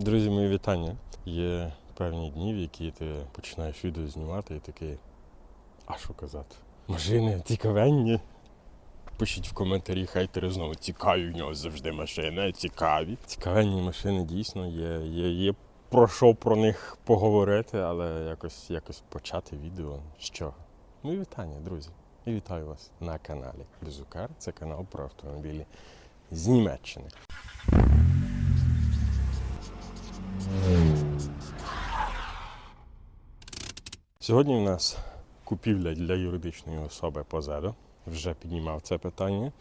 Друзі, мої вітання. Є певні дні, в які ти починаєш відео знімати і такий. А що казати? Машини цікавенні. Пишіть в коментарі, хейтери знову цікаві, в нього завжди машини, цікаві. Цікавенні машини дійсно є, є, є про що про них поговорити, але якось, якось почати відео. Що? Ну і вітання, друзі. І вітаю вас на каналі Безукар. Це канал про автомобілі з Німеччини. Сьогодні в нас купівля для юридичної особи позаду. Вже піднімав це питання.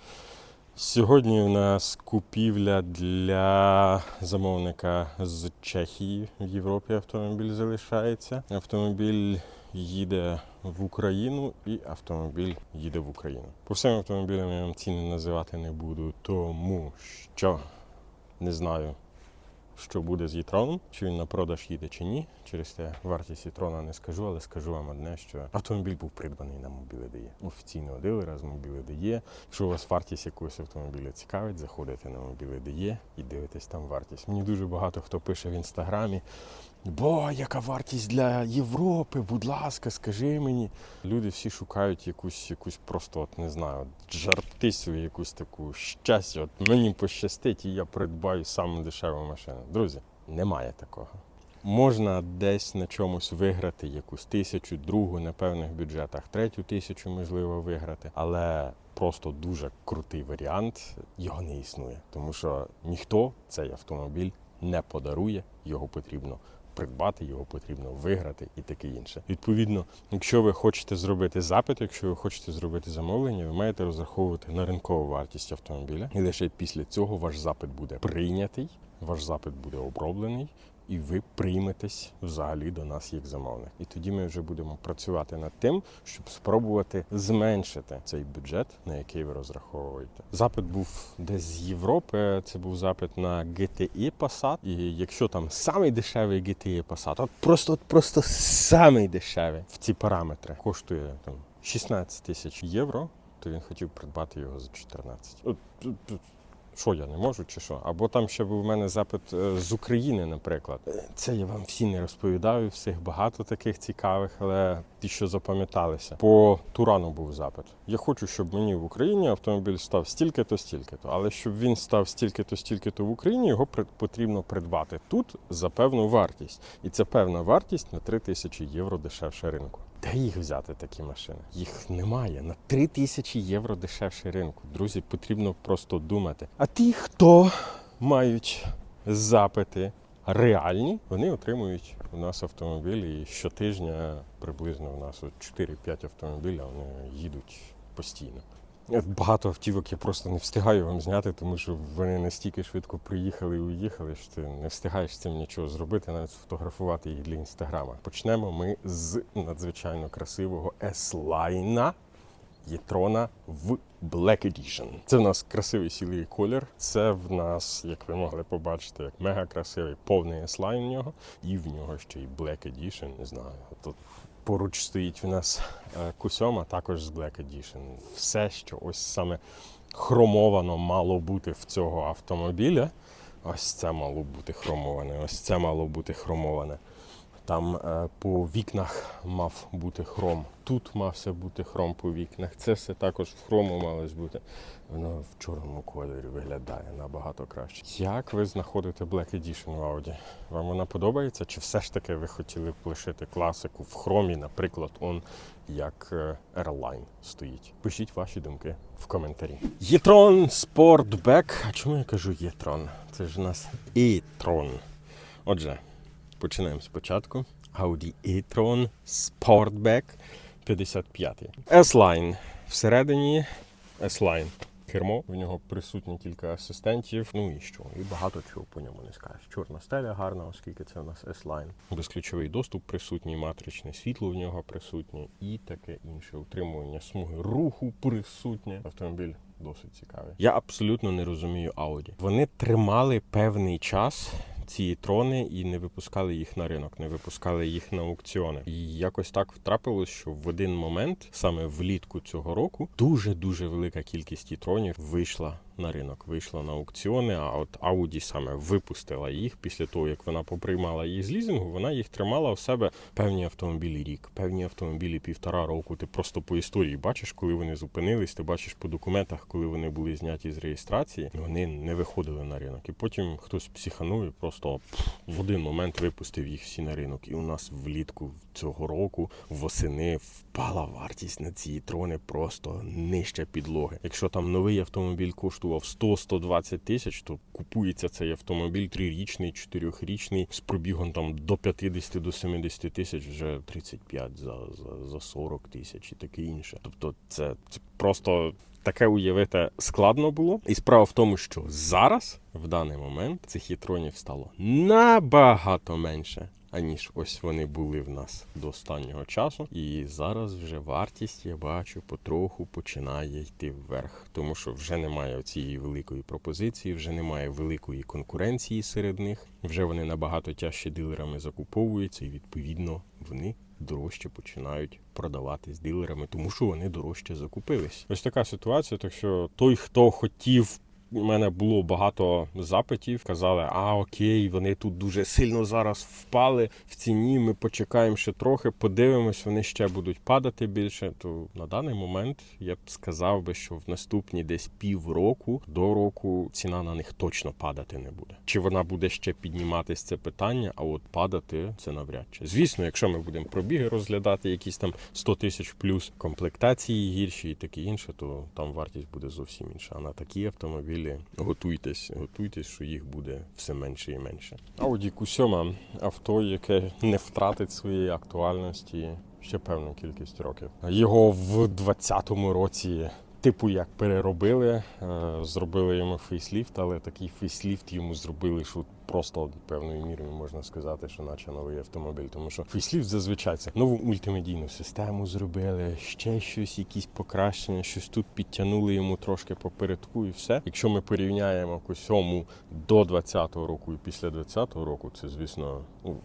Сьогодні у нас купівля для замовника з Чехії в Європі. Автомобіль залишається. Автомобіль їде в Україну і автомобіль їде в Україну. По всім автомобілям я вам ціни називати не буду, тому що не знаю, що буде з Єтроном, чи він на продаж їде чи ні. Через те вартість Єтрона не скажу, але скажу вам одне, що автомобіль був придбаний на мобілі.де. Офіційного дилера з дає. Якщо у вас вартість якогось автомобіля цікавить, заходите на мобілі.де і дивитесь там вартість. Мені дуже багато хто пише в інстаграмі. Бо яка вартість для Європи? Будь ласка, скажи мені. Люди всі шукають якусь, якусь просто, от не знаю, от якусь таку щастя. От мені пощастить, і я придбаю саму дешеву машину. Друзі, немає такого. Можна десь на чомусь виграти якусь тисячу, другу на певних бюджетах, третю тисячу можливо виграти, але просто дуже крутий варіант його не існує, тому що ніхто цей автомобіль не подарує, його потрібно придбати, його потрібно виграти і таке інше. Відповідно, якщо ви хочете зробити запит, якщо ви хочете зробити замовлення, ви маєте розраховувати на ринкову вартість автомобіля, і лише після цього ваш запит буде прийнятий, ваш запит буде оброблений. І ви прийметесь взагалі до нас як замовник. І тоді ми вже будемо працювати над тим, щоб спробувати зменшити цей бюджет, на який ви розраховуєте. Запит був десь з Європи. Це був запит на GTI Passat. І якщо там самий дешевий GTI Passat, от просто от просто самий дешевий в ці параметри коштує там 16 тисяч євро, то він хотів придбати його за 14. Що я не можу, чи що? Або там ще був у мене запит е, з України, наприклад. Е, Це я вам всі не розповідаю, всіх багато таких цікавих, але ті, що запам'яталися. По Турану був запит. Я хочу, щоб мені в Україні автомобіль став стільки-то, стільки-то. Але щоб він став стільки-то, стільки-то в Україні, його потрібно придбати тут за певну вартість. І це певна вартість на 3 тисячі євро дешевше ринку. Де їх взяти такі машини? Їх немає на 3 тисячі євро дешевше ринку. Друзі, потрібно просто думати. А ті, хто мають запити реальні, вони отримують у нас автомобілі і щотижня приблизно у нас от 4-5 автомобіля вони їдуть постійно. Багато автівок я просто не встигаю вам зняти, тому що вони настільки швидко приїхали і уїхали, що ти не встигаєш цим нічого зробити, навіть сфотографувати їх для інстаграма. Почнемо ми з надзвичайно красивого S-Line Єтрона в Black Edition. Це в нас красивий сілий колір. Це в нас, як ви могли побачити, як мега красивий повний S-Line в нього, і в нього ще й Black Edition. Не знаю. Тут поруч стоїть в нас кусьом, Q7, також з Black Edition. Все, що ось саме хромовано мало бути в цього автомобіля. Ось це мало бути хромоване, ось це мало бути хромоване. Там е, по вікнах мав бути хром. Тут мався бути хром по вікнах. Це все також в хрому малось бути. Воно в чорному кольорі виглядає набагато краще. Як ви знаходите Black Edition в Audi? Вам вона подобається? Чи все ж таки ви хотіли б лишити класику в хромі, наприклад, он як е, Airline стоїть? Пишіть ваші думки в коментарі. Єтрон Sportback. А чому я кажу Єтрон? Це ж у нас e-tron. Отже, Починаємо спочатку. Audi e-tron Sportback 55. S-Line. Всередині S-Line. Кермо, в нього присутні кілька асистентів. Ну і що? І багато чого по ньому не скажеш. Чорна стеля гарна, оскільки це у нас S-Line. Безключовий доступ присутній, матричне світло в нього присутнє і таке інше. Утримування смуги руху присутнє. Автомобіль досить цікавий. Я абсолютно не розумію Audi. Вони тримали певний час ці трони і не випускали їх на ринок, не випускали їх на аукціони. І якось так втрапилось, що в один момент, саме влітку цього року, дуже дуже велика кількість тронів вийшла на ринок, вийшла на аукціони. А от Audi саме випустила їх після того, як вона поприймала їх з лізингу, вона їх тримала в себе певні автомобілі рік, певні автомобілі півтора року. Ти просто по історії бачиш, коли вони зупинились, ти бачиш по документах, коли вони були зняті з реєстрації, вони не виходили на ринок. І потім хтось психанув і просто пф, в один момент випустив їх всі на ринок. І у нас влітку цього року восени впала вартість на ці трони просто нижче підлоги. Якщо там новий автомобіль коштував 100-120 тисяч, то купується цей автомобіль трирічний, чотирьохрічний з пробігом там до 50 до 70 тисяч, вже 35 за, за, за 40 тисяч і таке інше. Тобто, це, це просто. Таке уявити складно було, і справа в тому, що зараз, в даний момент, цих єтронів стало набагато менше, аніж ось вони були в нас до останнього часу. І зараз вже вартість, я бачу, потроху починає йти вверх, тому що вже немає цієї великої пропозиції, вже немає великої конкуренції серед них. Вже вони набагато тяжче дилерами закуповуються, і відповідно вони дорожче починають продаватись дилерами, тому що вони дорожче закупились. Ось така ситуація. Так що той, хто хотів. У мене було багато запитів. Казали, а окей, вони тут дуже сильно зараз впали в ціні. Ми почекаємо ще трохи, подивимось, вони ще будуть падати більше. То на даний момент я б сказав би, що в наступні десь півроку до року ціна на них точно падати не буде. Чи вона буде ще підніматись це питання? А от падати це навряд чи. Звісно, якщо ми будемо пробіги розглядати, якісь там 100 тисяч плюс комплектації гірші і таке інше, то там вартість буде зовсім інша. А на такі автомобілі готуйтесь, готуйтесь, що їх буде все менше і менше. Audi Q7 авто, яке не втратить своєї актуальності ще певну кількість років. Його в 2020 році. Типу, як переробили, е, зробили йому фейсліфт, але такий фейсліфт йому зробили, що просто певною мірою можна сказати, що наче новий автомобіль. Тому що фейсліфт зазвичай це нову мультимедійну систему зробили, ще щось, якісь покращення, щось тут підтягнули йому трошки попередку і все. Якщо ми порівняємо Q7 до 2020 року і після 2020 року, це звісно ну,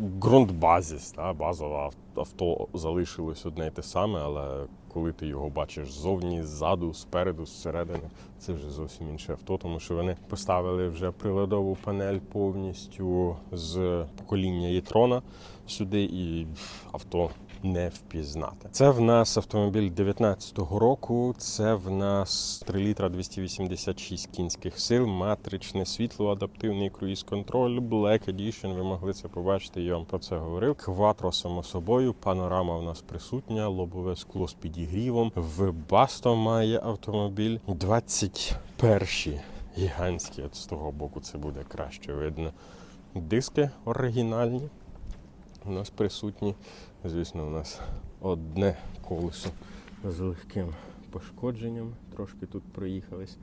ґрунтбазіс, да, базове ав- авто залишилось одне й те саме, але коли ти його бачиш ззовні, ззаду, спереду, зсередини, це вже зовсім інше авто, тому що вони поставили вже приладову панель повністю з покоління Єтрона сюди, і авто не впізнати. Це в нас автомобіль 19-го року. Це в нас 3 літра 286 кінських сил, матричне світло, адаптивний круїз-контроль, Black Edition. Ви могли це побачити. Я вам про це говорив. Кватро, само собою, панорама в нас присутня, лобове скло з підігрівом. В Басто має автомобіль 21 гігантські. От з того боку це буде краще видно. Диски оригінальні у нас присутні. Звісно, у нас одне колесо з легким пошкодженням. Трошки тут проїхались.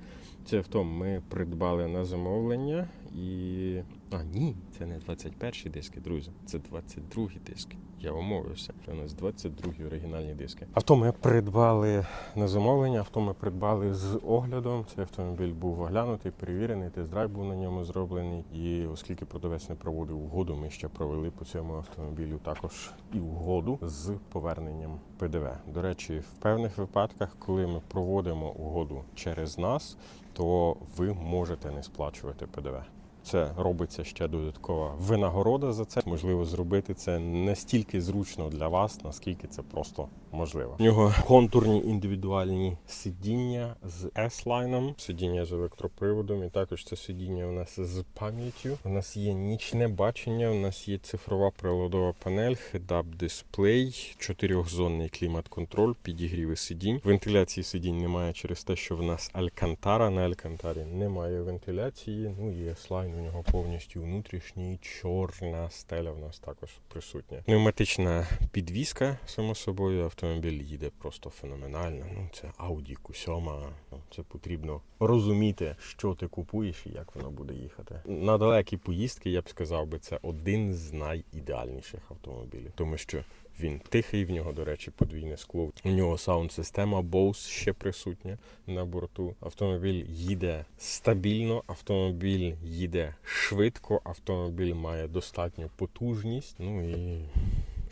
Це в тому ми придбали на замовлення і. А, ні, це не 21 диски, друзі. Це 22 диски. Я умовився. Це у нас 22 оригінальні диски. Авто ми придбали на замовлення, авто ми придбали з оглядом. Цей автомобіль був оглянутий, перевірений, тест-драйв був на ньому зроблений. І оскільки продавець не проводив угоду, ми ще провели по цьому автомобілю також і угоду з поверненням ПДВ. До речі, в певних випадках, коли ми проводимо угоду через нас, то ви можете не сплачувати ПДВ. Це робиться ще додаткова винагорода за це. Можливо, зробити це настільки зручно для вас, наскільки це просто можливо. У нього контурні індивідуальні сидіння з S-лайном, сидіння з електроприводом, і також це сидіння у нас з пам'яттю. У нас є нічне бачення, у нас є цифрова приладова панель, head-up дисплей, чотирьохзонний клімат-контроль, підігріви сидінь. Вентиляції сидінь немає через те, що в нас Алькантара. На Алькантарі немає вентиляції. Ну і S-лайн у нього повністю внутрішній, чорна стеля в нас також присутня. Пневматична підвіска, само собою, автомобіль їде просто феноменально. Ну, це Audi Q7. Ну, Це потрібно розуміти, що ти купуєш і як воно буде їхати. На далекі поїздки я б сказав би, це один з найідеальніших автомобілів, тому що він тихий, в нього, до речі, подвійне скло. У нього саунд-система Bose ще присутня на борту. Автомобіль їде стабільно, автомобіль їде швидко, автомобіль має достатню потужність. Ну і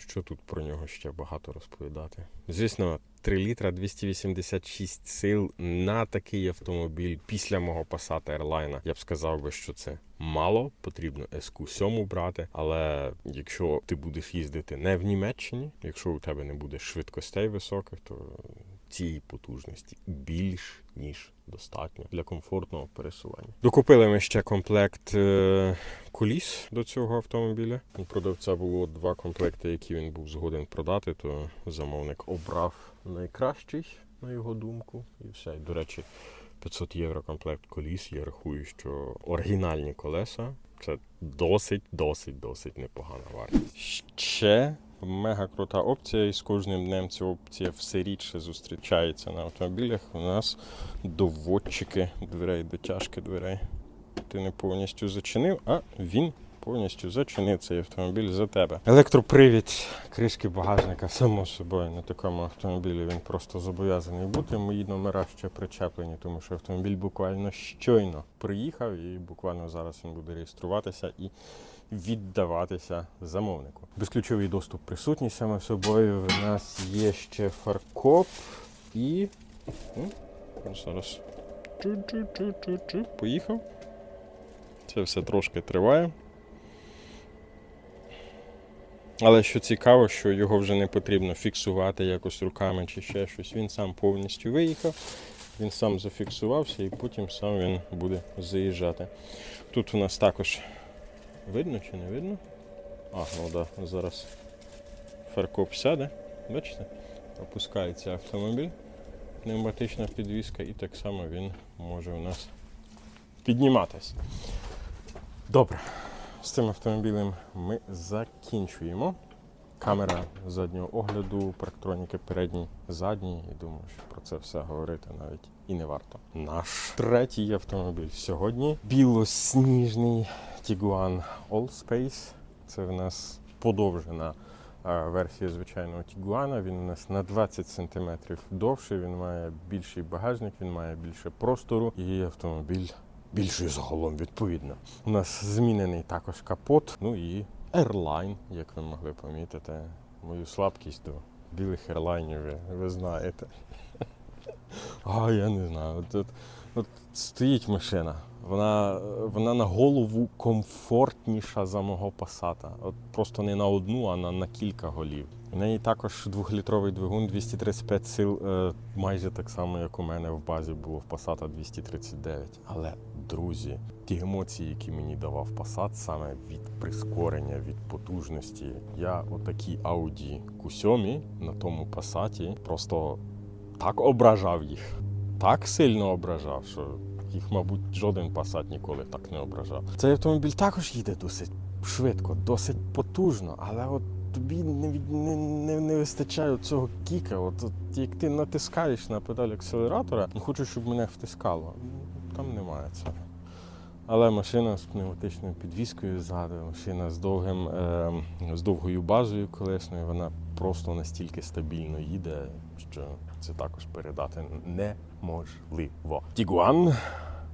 що тут про нього ще багато розповідати? Звісно, 3 літра 286 сил на такий автомобіль після мого Passat Airline. Я б сказав би, що це мало. Потрібно SQ7 брати. Але якщо ти будеш їздити не в Німеччині, якщо у тебе не буде швидкостей високих, то цієї потужності більш ніж достатньо для комфортного пересування. Докупили ми ще комплект е, коліс до цього автомобіля. У продавця було два комплекти, які він був згоден продати, то замовник обрав найкращий, на його думку, і все. До речі, 500 євро комплект коліс. Я рахую, що оригінальні колеса це досить, досить, досить непогана вартість. Ще мега крута опція, і з кожним днем ця опція все рідше зустрічається на автомобілях. У нас доводчики дверей, дотяжки дверей. Ти не повністю зачинив, а він повністю зачинив цей автомобіль за тебе. Електропривід кришки багажника, само собою, на такому автомобілі він просто зобов'язаний бути. Мої номера ще причеплені, тому що автомобіль буквально щойно приїхав і буквально зараз він буде реєструватися і віддаватися замовнику. Безключовий доступ присутній саме собою. В нас є ще фаркоп і. Зараз. Чу-чу-чу-чу-чу. Поїхав. Це все трошки триває. Але що цікаво, що його вже не потрібно фіксувати якось руками чи ще щось. Він сам повністю виїхав, він сам зафіксувався і потім сам він буде заїжджати. Тут у нас також видно чи не видно? А, ну так, да, зараз фаркоп сяде. Бачите? Опускається автомобіль, пневматична підвіска, і так само він може у нас підніматись. Добре, з цим автомобілем ми закінчуємо. Камера заднього огляду, парктроніки передній, задній. І думаю, що про це все говорити навіть і не варто. Наш третій автомобіль сьогодні білосніжний Tiguan Allspace. Це в нас подовжена е, версія звичайного Tiguan. Він у нас на 20 см довший, він має більший багажник, він має більше простору і автомобіль більший загалом відповідно. У нас змінений також капот, ну і ерлайн, як ви могли помітити. Мою слабкість до білих ерлайнів ви, знаєте. А, я не знаю. От, от, стоїть машина. Вона, вона на голову комфортніша за мого пасата. От просто не на одну, а на, на кілька голів. У неї також двохлітровий двигун 235 сил, е, майже так само, як у мене в базі було в Passat 239. Але, друзі, ті емоції, які мені давав Passat, саме від прискорення, від потужності, я отакі Audi Q7 на тому Passat просто так ображав їх, так сильно ображав, що їх, мабуть, жоден Passat ніколи так не ображав. Цей автомобіль також їде досить швидко, досить потужно, але от тобі не, не, не, не вистачає цього кіка. От, от як ти натискаєш на педаль акселератора, не хочу, щоб мене втискало. Ну, Там немає цього. Але машина з пневматичною підвіскою ззаду, машина з довгим, е, з довгою базою колесною, вона просто настільки стабільно їде, що це також передати неможливо. Tiguan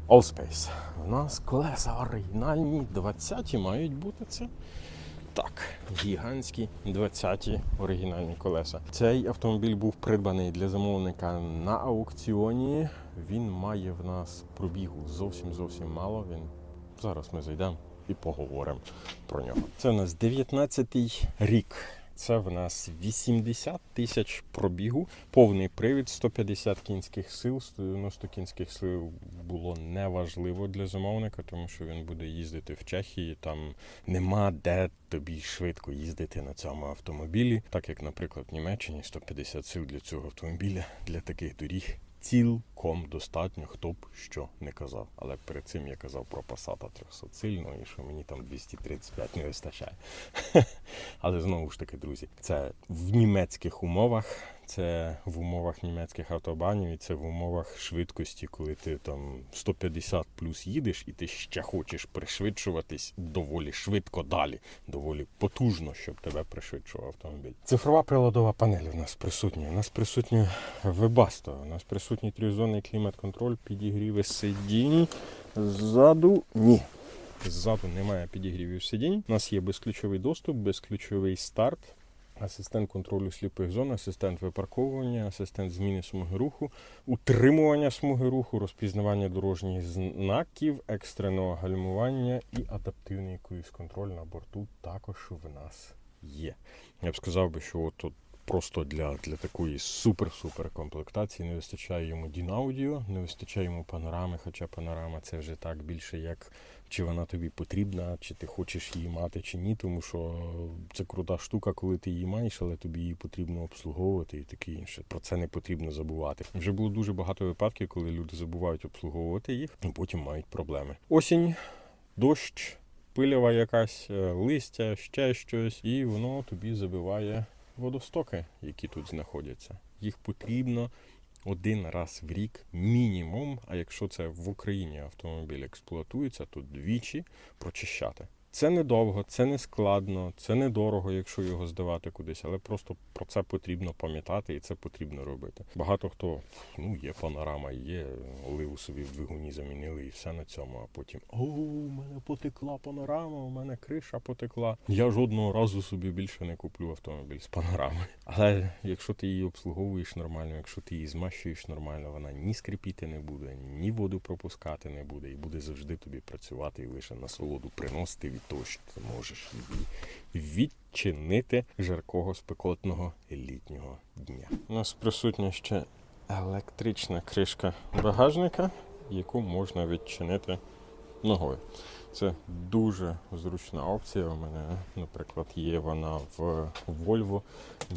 Allspace. У нас колеса оригінальні, 20-ті мають бути це. Так, гігантські 20-ті оригінальні колеса. Цей автомобіль був придбаний для замовника на аукціоні. Він має в нас пробігу зовсім зовсім мало. Він зараз ми зайдемо і поговоримо про нього. Це в нас 19-й рік. Це в нас 80 тисяч пробігу, повний привід, 150 кінських сил, 190 кінських сил було неважливо для замовника, тому що він буде їздити в Чехії. Там нема де тобі швидко їздити на цьому автомобілі, так як, наприклад, в Німеччині 150 сил для цього автомобіля для таких доріг. Цілком достатньо, хто б що не казав. Але перед цим я казав про 300 сильно і що мені там 235 не вистачає. Але знову ж таки, друзі, це в німецьких умовах, це в умовах німецьких автобанів, і це в умовах швидкості, коли ти там 150 плюс їдеш, і ти ще хочеш пришвидшуватись доволі швидко далі, доволі потужно, щоб тебе пришвидшував автомобіль. Цифрова приладова панель у нас присутня. У нас присутня Webasto, у нас присутній трьохзонний клімат-контроль, підігріви сидінь. Ззаду ні. Ззаду немає підігрівів сидінь. У нас є безключовий доступ, безключовий старт. Асистент контролю сліпих зон, асистент випарковування, асистент зміни смуги руху, утримування смуги руху, розпізнавання дорожніх знаків, екстреного гальмування і адаптивний круїз-контроль на борту також в нас є. Я б сказав би, що от просто для, для такої супер-супер комплектації не вистачає йому Дінаудіо, не вистачає йому панорами, хоча панорама це вже так більше як чи вона тобі потрібна, чи ти хочеш її мати, чи ні, тому що це крута штука, коли ти її маєш, але тобі її потрібно обслуговувати і таке інше. Про це не потрібно забувати. Вже було дуже багато випадків, коли люди забувають обслуговувати їх, і потім мають проблеми. Осінь, дощ, пилява якась, е, листя, ще щось, і воно тобі забиває водостоки, які тут знаходяться. Їх потрібно один раз в рік мінімум. А якщо це в Україні автомобіль експлуатується, то двічі прочищати. Це недовго, це не складно, це недорого, якщо його здавати кудись, але просто про це потрібно пам'ятати і це потрібно робити. Багато хто ну є панорама, є оливу собі в двигуні замінили і все на цьому. А потім о, у мене потекла панорама, у мене криша потекла. Я жодного разу собі більше не куплю автомобіль з панорамою. Але якщо ти її обслуговуєш нормально, якщо ти її змащуєш нормально, вона ні скрипіти не буде, ні воду пропускати не буде, і буде завжди тобі працювати і лише насолоду приносити ти можеш її відчинити жаркого спекотного літнього дня. У нас присутня ще електрична кришка багажника, яку можна відчинити ногою. Це дуже зручна опція. У мене, наприклад, є вона в Volvo.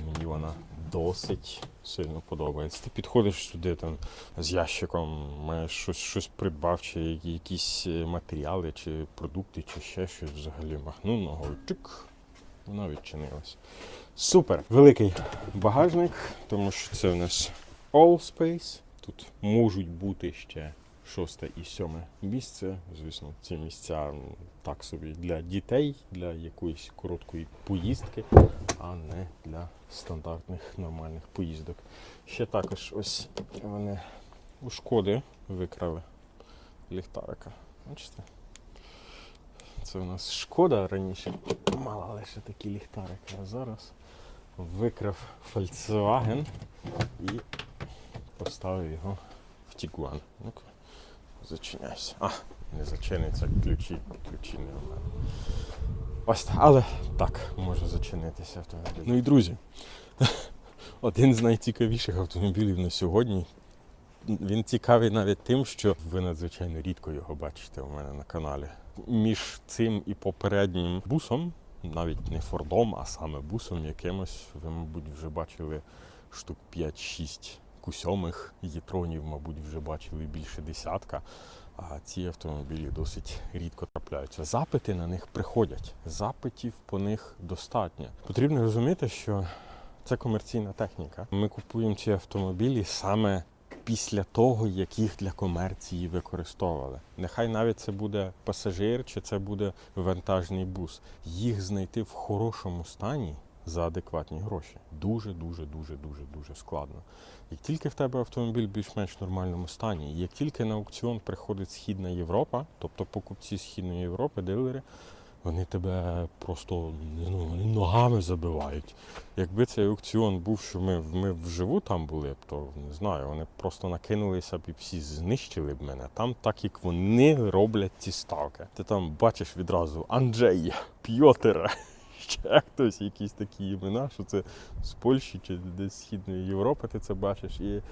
Мені вона досить сильно подобається. Ти підходиш сюди там з ящиком, маєш щось, щось придбав, чи якісь матеріали, чи продукти, чи ще щось взагалі махнув ногою. Чик, вона відчинилась. Супер! Великий багажник, тому що це в нас All Space. Тут можуть бути ще шосте і сьоме місце. Звісно, ці місця так собі для дітей, для якоїсь короткої поїздки, а не для стандартних нормальних поїздок. Ще також ось вони у шкоди викрали ліхтарика. Бачите? Це у нас шкода раніше мала лише такі ліхтарики, а зараз викрав Volkswagen і поставив його в Tiguan. Зачиняйся. А, не зачиниться, ключі, ключі не у мене. Ось але так може зачинитися автомобіль. Ну і друзі, один з найцікавіших автомобілів на сьогодні. Він цікавий навіть тим, що ви надзвичайно рідко його бачите у мене на каналі. Між цим і попереднім бусом, навіть не фордом, а саме бусом якимось, ви, мабуть, вже бачили штук 5-6 кусьомих єтронів, мабуть, вже бачили більше десятка. А ці автомобілі досить рідко трапляються. Запити на них приходять. Запитів по них достатньо. Потрібно розуміти, що це комерційна техніка. Ми купуємо ці автомобілі саме після того, як їх для комерції використовували. Нехай навіть це буде пасажир чи це буде вантажний бус. Їх знайти в хорошому стані за адекватні гроші. Дуже, дуже, дуже, дуже, дуже складно. Як тільки в тебе автомобіль в більш-менш нормальному стані, як тільки на аукціон приходить Східна Європа, тобто покупці Східної Європи, дилери, вони тебе просто ну, вони ногами забивають. Якби цей аукціон був, що ми, ми вживу там були б, то не знаю, вони просто накинулися б і всі знищили б мене. Там так як вони роблять ці ставки. Ти там бачиш відразу Анджей, П'єтер, ще хтось, якісь такі імена, що це з Польщі чи десь з Східної Європи, ти це бачиш. І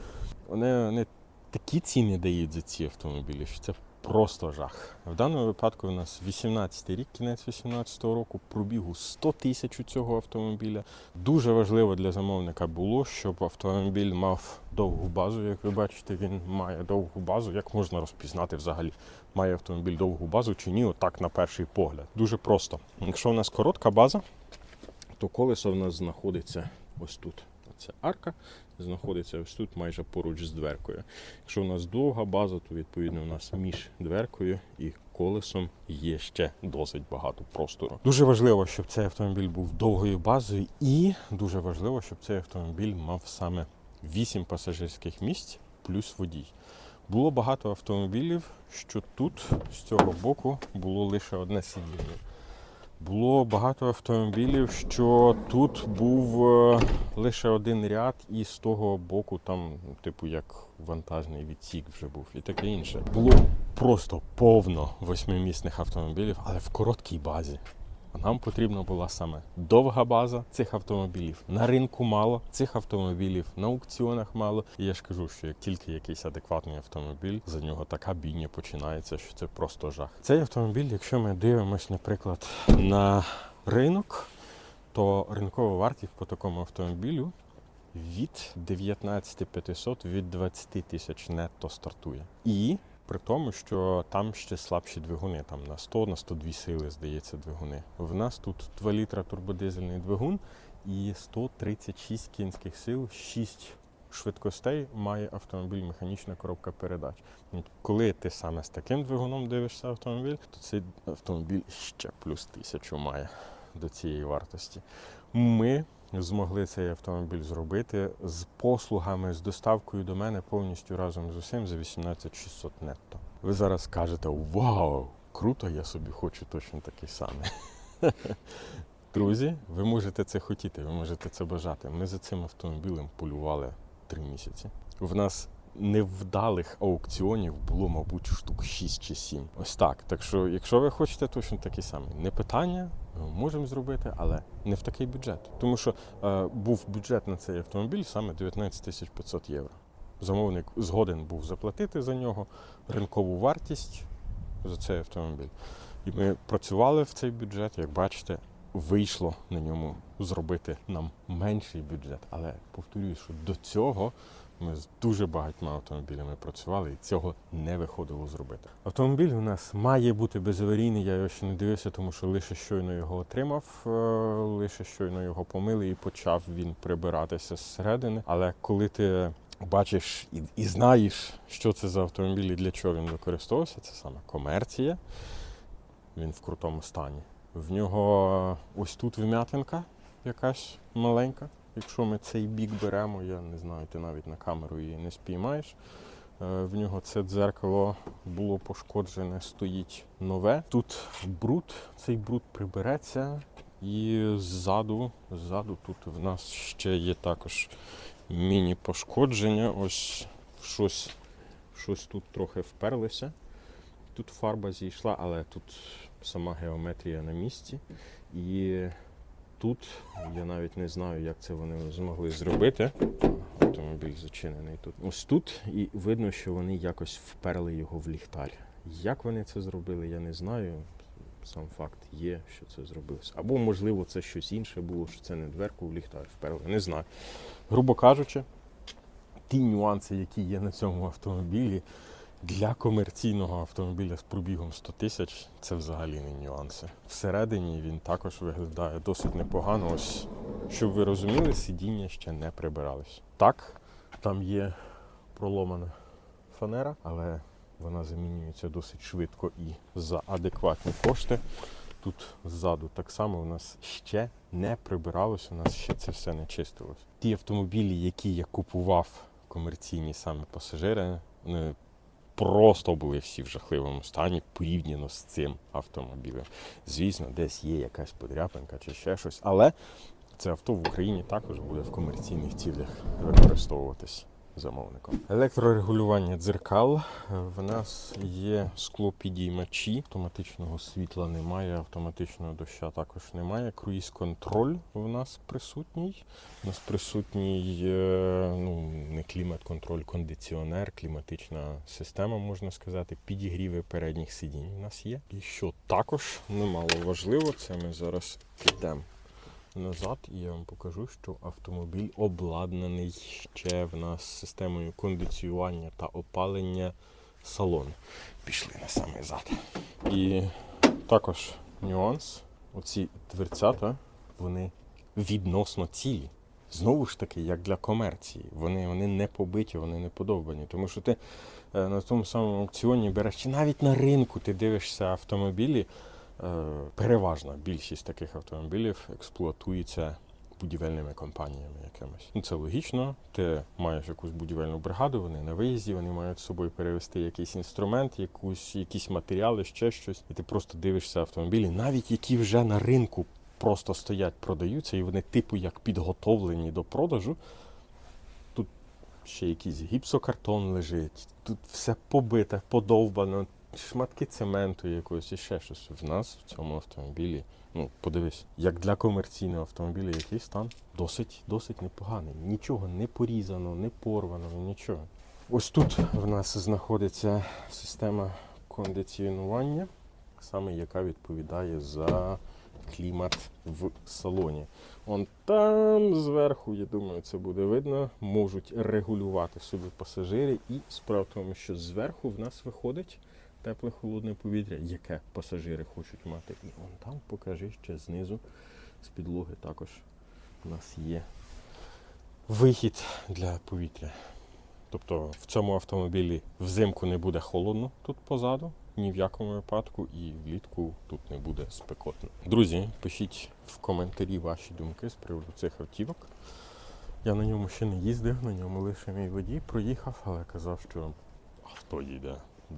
вони, вони такі ціни дають за ці автомобілі, що це просто жах. В даному випадку у нас 18 рік, кінець 18 року, пробігу 100 тисяч у цього автомобіля. Дуже важливо для замовника було, щоб автомобіль мав довгу базу. Як ви бачите, він має довгу базу. Як можна розпізнати взагалі, має автомобіль довгу базу чи ні, отак на перший погляд. Дуже просто. Якщо у нас коротка база, то колесо в нас знаходиться ось тут. Це арка знаходиться ось тут майже поруч з дверкою. Якщо у нас довга база, то відповідно у нас між дверкою і колесом є ще досить багато простору. Дуже важливо, щоб цей автомобіль був довгою базою, і дуже важливо, щоб цей автомобіль мав саме 8 пасажирських місць плюс водій. Було багато автомобілів, що тут з цього боку було лише одне сидіння. Було багато автомобілів, що тут був е, лише один ряд, і з того боку там, типу, як вантажний відсік вже був, і таке інше. Було просто повно восьмимісних автомобілів, але в короткій базі. Нам потрібна була саме довга база цих автомобілів. На ринку мало цих автомобілів, на аукціонах мало. І я ж кажу, що як тільки якийсь адекватний автомобіль, за нього така бійня починається, що це просто жах. Цей автомобіль, якщо ми дивимось, наприклад, на ринок, то ринкова вартість по такому автомобілю від 19 500 від 20 тисяч нетто стартує. І при тому, що там ще слабші двигуни, там на 100 на 102 сили, здається, двигуни. В нас тут 2 літра турбодизельний двигун і 136 кінських сил, 6 швидкостей має автомобіль механічна коробка передач. Коли ти саме з таким двигуном дивишся автомобіль, то цей автомобіль ще плюс тисячу має до цієї вартості. Ми змогли цей автомобіль зробити з послугами, з доставкою до мене повністю разом з усім за 18 600 нетто. Ви зараз кажете: Вау! Круто, я собі хочу точно такий самий. Друзі, ви можете це хотіти, ви можете це бажати. Ми за цим автомобілем полювали три місяці. В нас невдалих аукціонів було, мабуть, штук 6 чи 7. Ось так. Так що, якщо ви хочете точно такий самий, не питання, можемо зробити, але не в такий бюджет. Тому що е, був бюджет на цей автомобіль саме 19 тисяч 500 євро. Замовник згоден був заплатити за нього ринкову вартість за цей автомобіль. І ми працювали в цей бюджет, як бачите, вийшло на ньому зробити нам менший бюджет. Але повторюю, що до цього ми з дуже багатьма автомобілями працювали і цього не виходило зробити. Автомобіль у нас має бути безаварійний, я його ще не дивився, тому що лише щойно його отримав, е, лише щойно його помили і почав він прибиратися зсередини. Але коли ти бачиш і, і знаєш, що це за автомобіль і для чого він використовувався, це саме комерція. Він в крутому стані. В нього ось тут вм'ятинка якась маленька. Якщо ми цей бік беремо, я не знаю, ти навіть на камеру її не спіймаєш. Е, В нього це дзеркало було пошкоджене, стоїть нове. Тут бруд, цей бруд прибереться. І ззаду, ззаду тут в нас ще є також міні-пошкодження. Ось щось, щось тут трохи вперлося. Тут фарба зійшла, але тут сама геометрія на місці. І тут я навіть не знаю, як це вони змогли зробити. Автомобіль зачинений тут. Ось тут, і видно, що вони якось вперли його в ліхтар. Як вони це зробили, я не знаю. Сам факт є, що це зробилося. Або, можливо, це щось інше було, що це не дверку в ліхтар вперли. Не знаю. Грубо кажучи, ті нюанси, які є на цьому автомобілі, для комерційного автомобіля з пробігом 100 тисяч це взагалі не нюанси. Всередині він також виглядає досить непогано. Ось, щоб ви розуміли, сидіння ще не прибирались. Так, там є проломана фанера, але вона замінюється досить швидко і за адекватні кошти. Тут ззаду так само у нас ще не прибиралося, у нас ще це все не чистилось. Ті автомобілі, які я купував комерційні саме пасажири, вони просто були всі в жахливому стані порівняно з цим автомобілем. Звісно, десь є якась подряпинка чи ще щось, але це авто в Україні також буде в комерційних цілях використовуватись замовником. Електрорегулювання дзеркал. В нас є склопідіймачі, автоматичного світла немає, автоматичного доща також немає. Круїз-контроль в нас присутній. У нас присутній е, ну, не клімат-контроль, кондиціонер, кліматична система, можна сказати, підігріви передніх сидінь у нас є. І що також немало важливо, це ми зараз підемо назад і я вам покажу, що автомобіль обладнаний ще в нас системою кондиціювання та опалення салону. Пішли на самий зад. І також нюанс: оці дверцята, вони відносно цілі. Знову ж таки, як для комерції. Вони, вони не побиті, вони не подовбані. Тому що ти е, на тому самому аукціоні береш, чи навіть на ринку ти дивишся автомобілі. Е, Переважна більшість таких автомобілів експлуатується будівельними компаніями якимись. Ну це логічно. Ти маєш якусь будівельну бригаду, вони на виїзді, вони мають з собою перевести якийсь інструмент, якусь, якісь матеріали, ще щось. І ти просто дивишся автомобілі, навіть які вже на ринку просто стоять, продаються, і вони типу як підготовлені до продажу. Ще якийсь гіпсокартон лежить, тут все побите, подовбано, шматки цементу якогось і ще щось. В нас в цьому автомобілі, ну подивись, як для комерційного автомобіля, який стан досить, досить непоганий. Нічого не порізано, не порвано, нічого. Ось тут в нас знаходиться система кондиціонування, саме яка відповідає за клімат в салоні. Он там зверху, я думаю, це буде видно, можуть регулювати собі пасажири. І справа в тому, що зверху в нас виходить тепле холодне повітря, яке пасажири хочуть мати. І он там покажи ще знизу з підлоги також у нас є вихід для повітря. Тобто в цьому автомобілі взимку не буде холодно тут позаду, ні в якому випадку, і влітку тут не буде спекотно. Друзі, пишіть в коментарі ваші думки з приводу цих автівок. Я на ньому ще не їздив, на ньому лише мій водій проїхав, але казав, що авто їде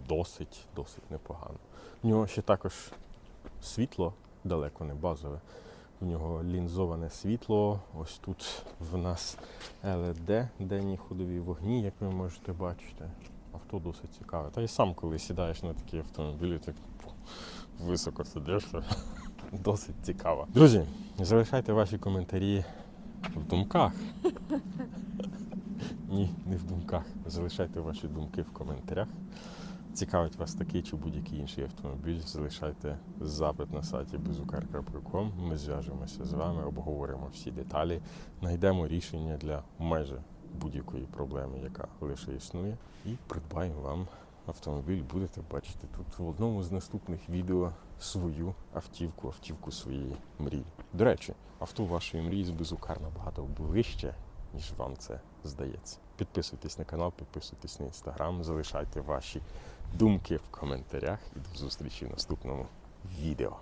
досить, досить непогано. В нього ще також світло далеко не базове. В нього лінзоване світло. Ось тут в нас LED, денні ходові вогні, як ви можете бачити. Авто досить цікаве. Та й сам, коли сідаєш на такі автомобілі, так високо сидиш. Досить цікаво. Друзі, залишайте ваші коментарі в думках. Ні, не в думках. Залишайте ваші думки в коментарях. Цікавить вас такий чи будь-який інший автомобіль, залишайте запит на сайті безукар.com. Ми зв'яжемося з вами, обговоримо всі деталі, знайдемо рішення для майже будь-якої проблеми, яка лише існує, і придбаємо вам автомобіль. Будете бачити тут в одному з наступних відео свою автівку, автівку своєї мрії. До речі, авто вашої мрії з безукар набагато ближче, ніж вам це здається. Підписуйтесь на канал, підписуйтесь на інстаграм, залишайте ваші думки в коментарях і до зустрічі в наступному відео.